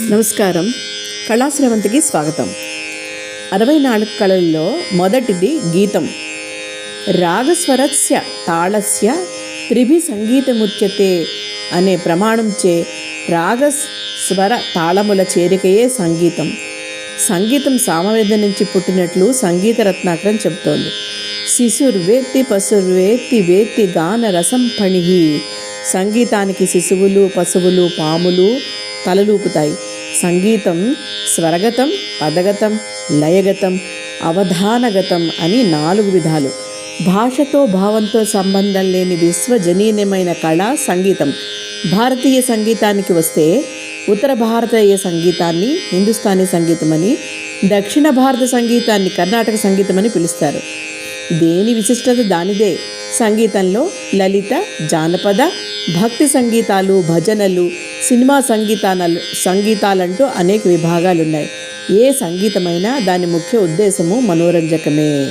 నమస్కారం. కళాశ్రవంతికి స్వాగతం. అరవై నాలుగు కళల్లో మొదటిది గీతం. రాగస్వరస్య తాళస్య త్రిభి సంగీతముచ్యతే అనే ప్రమాణంచే రాగ స్వర తాళముల చేరికయే సంగీతం. సంగీతం సామవేద నుంచి పుట్టినట్లు సంగీత రత్నాకరం చెబుతోంది. శిశుర్వేత్తి పశుర్వేత్తి వేత్తి గాన రసం పణిహి సంగీతానికి శిశువులు పశువులు పాములు తలలూపుతాయి. సంగీతం స్వరగతం పదగతం లయగతం అవధానగతం అని నాలుగు విధాలు. భాషతో భావంతో సంబంధం లేని విశ్వజనీయమైన కళ సంగీతం. భారతీయ సంగీతానికి వస్తే ఉత్తర భారతీయ సంగీతాన్ని హిందుస్థానీ సంగీతమని దక్షిణ భారత సంగీతాన్ని కర్ణాటక సంగీతమని పిలుస్తారు. దేని విశిష్టత దానిదే. సంగీతంలో లలిత జానపద భక్తి సంగీతాలు భజనలు సినిమా సంగీతాలు సంగీతాలంటూ అనేక విభాగాలున్నాయి. ఏ సంగీతమైనా దాని ముఖ్య ఉద్దేశము మనోరంజకమే.